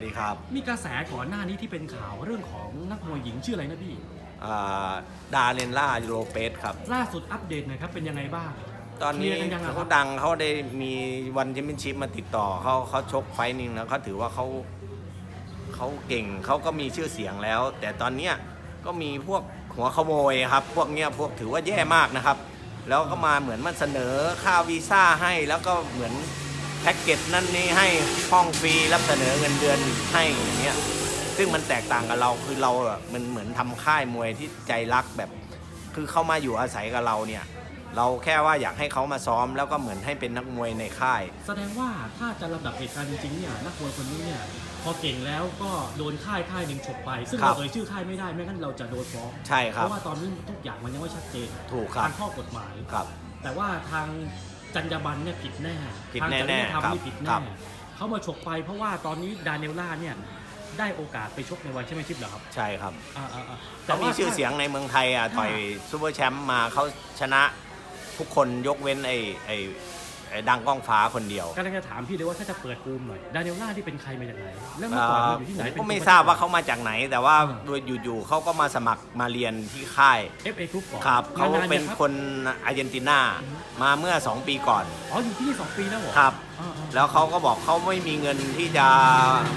สวัสดีครับมีกระแสก่อนหน้านี้ที่เป็นข่าวเรื่องของนักมวยหญิงชื่ออะไรนะพี่อ่าดาเรนล่าโลเปสครับ ล่าสุดอัปเดตหน่อยครับเป็นยังไงบ้าง ตอนนี้เคลียร์กันยังอะครัเขาบดังเขาได้มีวันแชมเปี้ยนชิพมาติดต่อเขาเขาชกไฟต์หนึงแล้วเขาถือว่าเขาเขาเก่งเขาก็มีชื่อเสียงแล้ว แต่ตอนเนี้ยก็มีพวกหัวขโมยครับ พวกเนี้ยพวกถือว่าแย่มากนะครับ แล้วก็มาเหมือนมันเสนอค่าวีซ่าให้แล้วก็เหมือนแพ็กเกจนั่นนี่ให้ห้องฟรีรับเสนอเงินเดือนให้อย่างเงี้ยซึ่งมันแตกต่างกับเราคือเราอะมันเหมือนทำค่ายมวยที่ใจรักแบบ คือเขามาอยู่อาศัยกับเราเนี่ย เราแค่ว่าอยากให้เขามาซ้อมแล้วก็เหมือนให้เป็นนักมวยในค่าย แสดงว่าถ้าจะลำดับเหตุการณ์จริงๆเนี่ยนักมวยคนนี้เนี่ยพอเก่งแล้วก็โดนค่ายค่ายหนึ่งฉกไป ซึ่งครัเราบเอ่ยชื่อค่ายไม่ได้ไม่งั้นเราจะโดนฟ้องใช่คเพรับราะว่าตอนนี้ทุกอย่างมันยังไม่ชัดเจนถูกครับทางข้อกฎหมายครับ แต่ว่าทาง จัญญาบันเนี่ยผิดแน่ผิดทางจริยแน่ธรรมๆครับนี่ผิดครัแน่บ เขามาฉกไปเพราะว่าตอนนี้ดานิเอลล่าเนี่ยได้โอกาสไปชกในวันแชมเปี้ยนชิพเหรอครับใช่ครับอ่าๆๆเขามีชื่อเสียงในเมืองไทยอะถ้าต่อยซูเปอร์แชมป์มาเขาชนะทุกคนยกเว้นไอ้ไอ้ ไอ้ดังก้องฟ้าคนเดียวกำลังจะถามพี่เลยว่าถ้าจะเปิดภูมิหน่อยดานิเอลล่าที่เป็นใครมาจากไหนแล้วเมื่อเอ่ก่อนอมาอยู่ที่ไหนผมเป็นก็ไม่คนทราบว่าเขามาจากไหน แต่ว่าโดยอยู่ๆเขาก็มาสมัครมาเรียนที่ค่ายเอฟเอกรุ๊ปก่อนครับเขามนนเป็นยังรับคนอาร์เจนตินามาเมื่อ 2 ปีก่อนอ๋ออยู่ที่นี่สองปีแล้วเหรอครับอ่าๆแล้วเขาก็บอกเขาไม่มีเงินที่จะ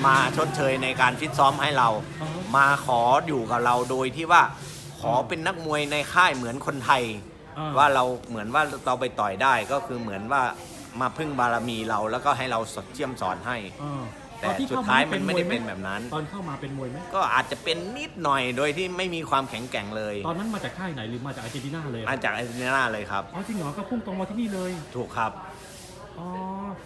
มาชดเชยในการฟิตซ้อมให้เราอ๋อมาขออยู่กับเราโดยที่ว่าขอเป็นนักมวยในค่ายเหมือนคนไทย อ่ว่าเราเหมือนว่าเราไปต่อยได้ก็คือเหมือนว่ามาพึ่งบารมีเราแล้วก็ให้เราสดเชี่ยมสอนให้อ่าแต่อนที่สุดเข้ท้ายมันไม่ได้วเป็นแบบนั้น ตอนเข้ามาเป็นมวยไหมก็อาจจะเป็นนิดหน่อยโดยที่ไม่มีความแข็งแกร่งเลยตอนนั้นมาจากค่ายไหนหรือมาจากอาร์เจนตินาเลยมาจากอาร์เจนตินาเลยครับ อ๋อจริงเหรอก็พุ่งตรงมาที่นี่เลยถูกครับอ๋อ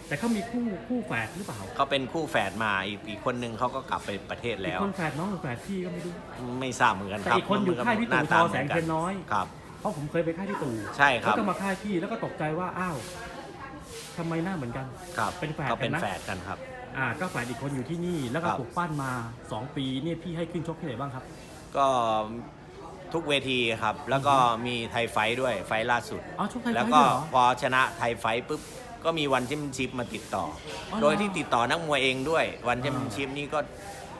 แต่เขามีคู่คู่แฝดหรือเปล่าเขาเป็นคู่แฝดมาอีกอีกคนนึงเขาก็กลับไปประเทศอีแล้กวคนแฝดน้องหรือแฝดพี่ก็ไม่รู้ ไม่ทราบเหมือนกันแต่ครับอีกคนอยู่ค่ายพี่ตู่หทตอหมืแสงกัเทียนน้อย ครับ เพราะผมเคยไปค่ายพี่ตู่ใช่ครับ แล้วก็มาค่ายพี่แล้วก็ตกใจว่าอ้าวทำไมหน้าเหมือนกัน ครับเป็นแฝดก็เป็นกันนะ แฝดกันครับ อ่าก็แฝดอีกคนอยู่ที่นี่แล้วก็ครับ ปลูกปั้นมา2ปีเนี่ยพี่ให้ขึ้นชกที่ไหนบ้างครับ ก็ทุกเวทีครับ แล้วก็มีไทยไฟท์ด้วยไฟท์ล่าสุด อ๋อชกไทยไฟท์แล้วก็ด้วยเหรอพอชนะไทยไฟท์ปุ๊บ ก็มีวันแชมเปี้ยนชิพมาติดต่อออเหรอโดยที่ติดต่อนักมวยเองด้วย วันแชมเปี้ยนชิพนี่ก็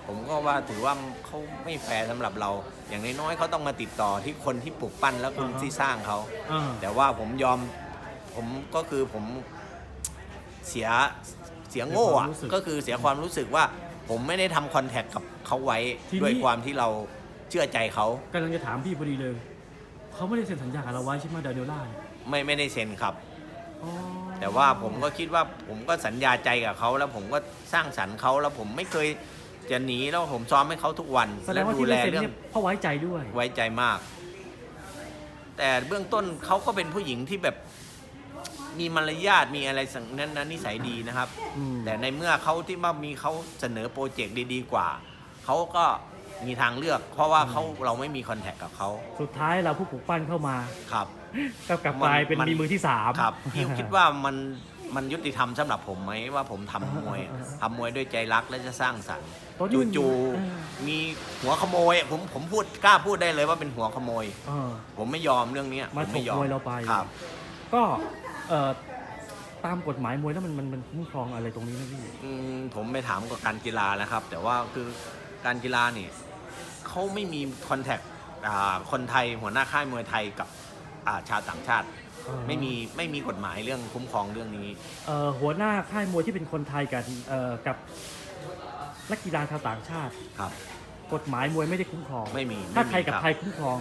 ผมก็ว่าถือว่าเขาไม่แฟร์สำหรับเรา อย่างน้อยๆเขาต้องมาติดต่อที่คนที่ปลูกปั้นแล้วคนที่สร้างเขา อ่า แต่ว่าผมยอมผมก็คือผมเสียเสียโง่อะก็คือเสียความรู้สึกว่าผมไม่ได้ทำคอนแทคกับเขาไว้ด้วยความที่เราเชื่อใจเขากำลังจะถามพี่พอดีเลย เขาไม่ได้เซ็นสัญญากับเราไว้ใช่ไหมดานิเอลล่าเนี่ยไม่ไม่ได้เซ็นครับ อ๋อแต่ว่าผมก็คิดว่าผมก็สัญญาใจกับเขาแล้วผมก็สร้างสรรค์เขาแล้วผมไม่เคย จะหนีแล้วผมซ้อมให้เขาทุกวันแสดและงว่าดูที่แลไม่เซ็นเรื่องเนี่ยเพราะไว้ใจด้วย ไว้ใจมาก แต่เบื้องต้นเขาก็เป็นผู้หญิงที่แบบมีมารยาทมีอะไรสังนั้นนั้นนิสัยดีนะครับ อืม แต่ในเมื่อเขาที่ว่ามีเขาเสนอโปรเจกต์ดีๆกว่าเขาก็มีทางเลือก เพราะว่าเขาเราไม่มีคอนแทคกับเขาสุดท้ายเราผู้ปลูกปั้นเข้ามาครับ ก็กลับกลายเป็นมัน มีมือที่สาม ครับพี่คิดว่ามัน มันยุติธรรมสำหรับผมไหมว่าผมทำมวยทำมวยด้วยใจรักและจะสร้างสรรค์ตอนนี้มันจู่เออๆมีหัวขโมยผมผมพูดกล้าพูดได้เลยว่าเป็นหัวขโมย เออ ผมไม่ยอมเรื่องนี้มาผมไม่ยอฉกมวยเราไป ครับ ก็เอ่อตามกฎหมายมวยแล้วมันมันมันคุ้มครองอะไรตรงนี้นะพี่ อืมผมไปถามกับการกีฬานะครับ แต่ว่าคือการกีฬานี่เขาไม่มีคอนแทคคนไทยหัวหน้าค่ายมวยไทยกับอ่าชาวต่างชาติ อ่าไม่มีไม่มีกฎหมายเรื่องคุ้มครองเรื่องนี้ เอ่อหัวหน้าค่ายมวยที่เป็นคนไทยกันเอ่อกับนักกีฬาชาวต่างชาติ ครับ กฎหมายมวยไม่ได้คุ้มครองไม่มีถ้าไม่มีไทยกับครับ ไทยคุ้มครอง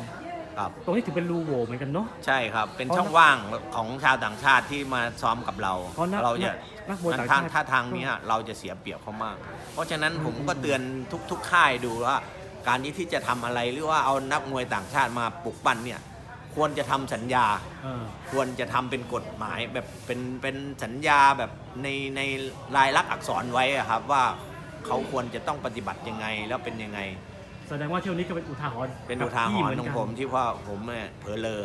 ครับ ตรงนี้ถือเป็นรูโหว่เหมือนกันเนาะ ใช่ครับ เป็นเพราะ ช่องว่างของชาวต่างชาติที่มาซ้อมกับเรา เพราะนักเราจะนักมวยต่างทาชางติถ้าทางเนี้ยเราจะเสียเปรียบเขามาก เพราะฉะนั้นผมก็เตือนทุก ๆ ค่ายดูว่า การที่ที่จะทำอะไรหรือว่าเอานักมวยต่างชาติมาปลุกปั้นเนี่ย ควรจะทำสัญญา เออ ควรจะทำเป็นกฎหมายแบบเป็นเป็นสัญญาแบบในในลายลักษณ์อักษรไว้อะครับว่าเขาควรจะต้องปฏิบัติยังไงแล้วเป็นยังไง แสดงว่าเที่ยวนี้ก็เป็นอุทาหรณ์เป็นอุทาหกับพี่รเหณ์นของกันผมที่ว่าผมเนี่ยเผลอเลอ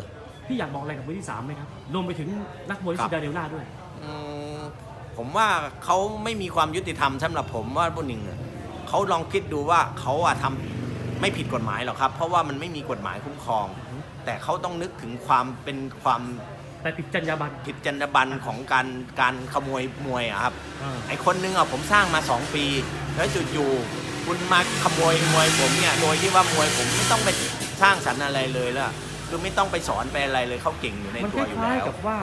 พี่อยากบอกอะไรกับมือที่สามไหมครับรวมไปถึงนักมวยครัที่บดาเดลล่าด้วย อืมผมว่าเขาไม่มีความยุติธรรมสำหรับผมว่าผู้หนึ่งอะเขาลองคิดดูว่าเขาอะทำ ไม่ผิดกฎหมายหรอกครับ เพราะว่ามันไม่มีกฎหมายคุ้มครองอือฮึแต่เขาต้องนึกถึงความเป็นความแต่ผิดจรรยาบรรณ ผิดจรรยาบรรณของการการขโมยมวยอะครับอ่าไอคนนึงอะผมสร้างมา 2 ปี แล้วจู่ๆคุณมาขโมยมวยผมเนี่ยโดยที่ว่ามวยผมไม่ต้องไปสร้างสรรค์อะไรเลยล่ะคือไม่ต้องไปสอนไปอะไรเลยเขาเก่งอยู่ในมันคตัวอยู่ล้ายแล้วๆกับว่า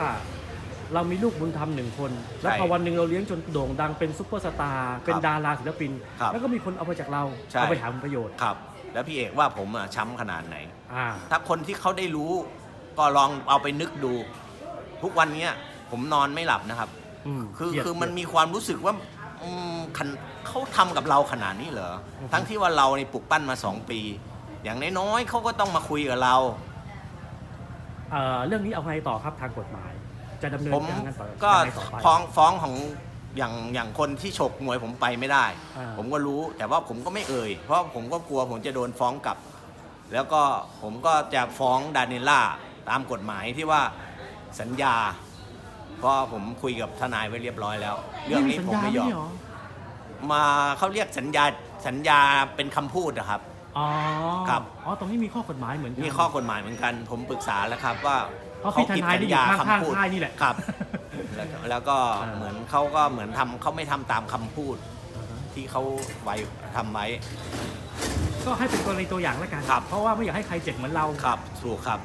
เรามีลูกบุญธรรมหนึ่งคน แล้วใช่พอวันหนึ่งเราเลี้ยงจนโด่งดังเป็นซุปเปอร์สตาร์เป็นครับดาราศิลปิน ครับแล้วก็มีคนเอาไปจากเรา ใช่ เอาไปหาผลประโยชน์ ครับ แล้วพี่เอกว่าผมอะช้ำขนาดไหน อ่า ถ้าคนที่เขาได้รู้ก็ลองเอาไปนึกดู ทุกวันเนี้ยผมนอนไม่หลับนะครับ อืมคือเกลียดคือมันมีความรู้สึกว่าอืมคันเขาทำกับเราขนาดนี้เหรออือฮึทั้งที่ว่าเราในปลูกปั้นมาสองปี อย่างน้อยๆเขาก็ต้องมาคุยกับเรา เอ่อเรื่องนี้เอาไงต่อครับทางกฎหมาย จะดำเนินผมการกันต่อก็ยังไงต่อไปฟ้องฟ้องของ อย่างอย่างคนที่ฉกมวยผมไปไม่ได้ อ่า ผมก็รู้แต่ว่าผมก็ไม่เอ่ย เพราะผมก็กลัวผมจะโดนฟ้องกลับ แล้วก็ผมก็จะฟ้องดานิล่าตามกฎหมายที่ว่าสัญญา เพราะผมคุยกับทนายไว้เรียบร้อยแล้ว เรื่องนี้สัญผมญาไม่ยอมนี่เหรอมาเขาเรียกสัญญาสัญญาเป็นคำพูดนะครับ อ๋อครับ อ๋อตรงนี้มีข้อ กฎหมายเหมือนกันมีข้อกฎหมายเหมือนกัน ผมปรึกษาแล้วครับว่า เพราะพี่ทนายนี่อยู่ข้างๆค่ายนี่แหละครับ แล้วก็แล้วก็อ่าเหมือนเขาก็เหมือนทำเขาไม่ทำตามคำพูด ที่เขาไว้ทำไว้ ก็ให้เป็นกรณีตัวอย่างแล้วกันครับเพราะว่าไม่อยากให้ใครเจ็บเหมือนเราครับถูกครับ